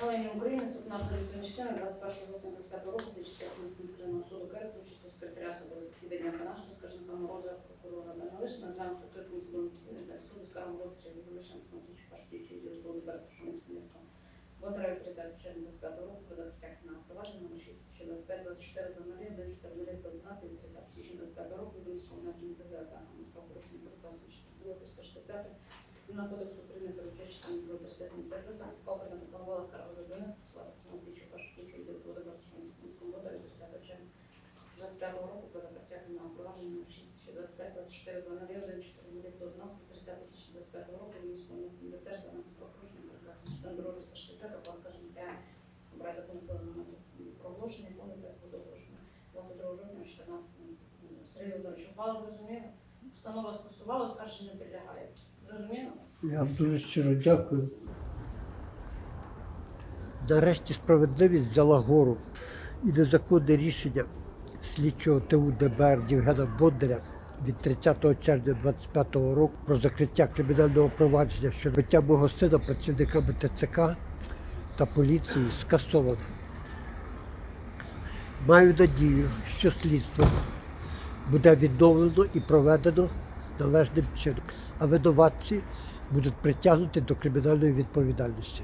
Галині України, ступна поліція частина 21 жовтня 25 року, слідчі Тернопільського міськрайонного суду Керет, участь у секретаря судового засідання Канашко, скажімо, Мороза, прокурора Данилишина, глянувши відкритому судовому засіданні за суду, скаргом розстрілу Вишен, смотричу, Пашпічу, ділу суду Берта, Шумицького міського. Бондареві 30 червня 25 року, без закриття кримінального провадження, номер 25 24 00 1 14 111 від 30 січня 25 року, від міського внесення ДВ та правопорушення передбачення 365 Кримінального кодексу України передбачає частину 376, окремо постановила скаргу за Донецьк, слава відділу ПОД Бартушинського міського вода від 30 червня 25 року про закриття кримінального провадження номер 25 24 01 14 111 30 січня 25 року від міського внесення ДТР за частину 2 365 про скажімо, я образ закону сили моменту проголошення повнити подовження 22 жовтня 14 Сергій Володимирович, ухвала зрозуміла? Установа скасувала, оскарження підлягає. Я вам дуже щиро дякую. Нарешті справедливість взяла гору і незаконне рішення слідчого ТУ ДБР Євгена Бондаря від 30 червня 2025 року про закриття кримінального провадження щодо биття мого сина працівниками ТЦК та поліції скасовано. Маю надію, що слідство буде відновлено і проведено належним чином, а винуватці будуть притягнуті до кримінальної відповідальності.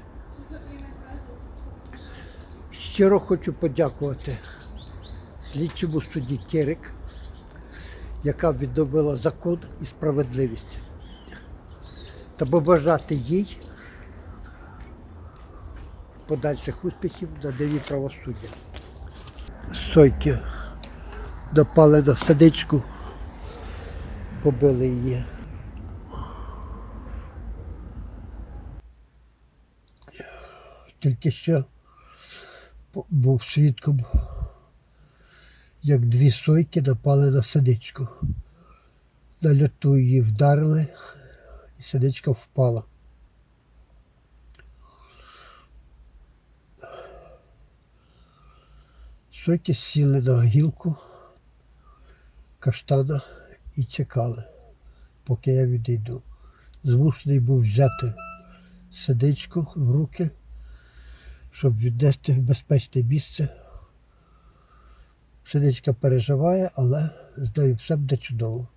Щиро хочу подякувати слідчому судді Кірик, яка відновила закон і справедливість, та побажати їй подальших успіхів на диві правосуддя. Сойки напали на садичку, побили її. Тільки що був свідком, як дві сойки напали на садичку. На льоту її вдарили, і садичка впала. Сойки сіли на гілку каштана і чекали, поки я відійду. Змушений був взяти сидичку в руки, щоб віднести в безпечне місце. Сидичка переживає, але з нею все буде чудово.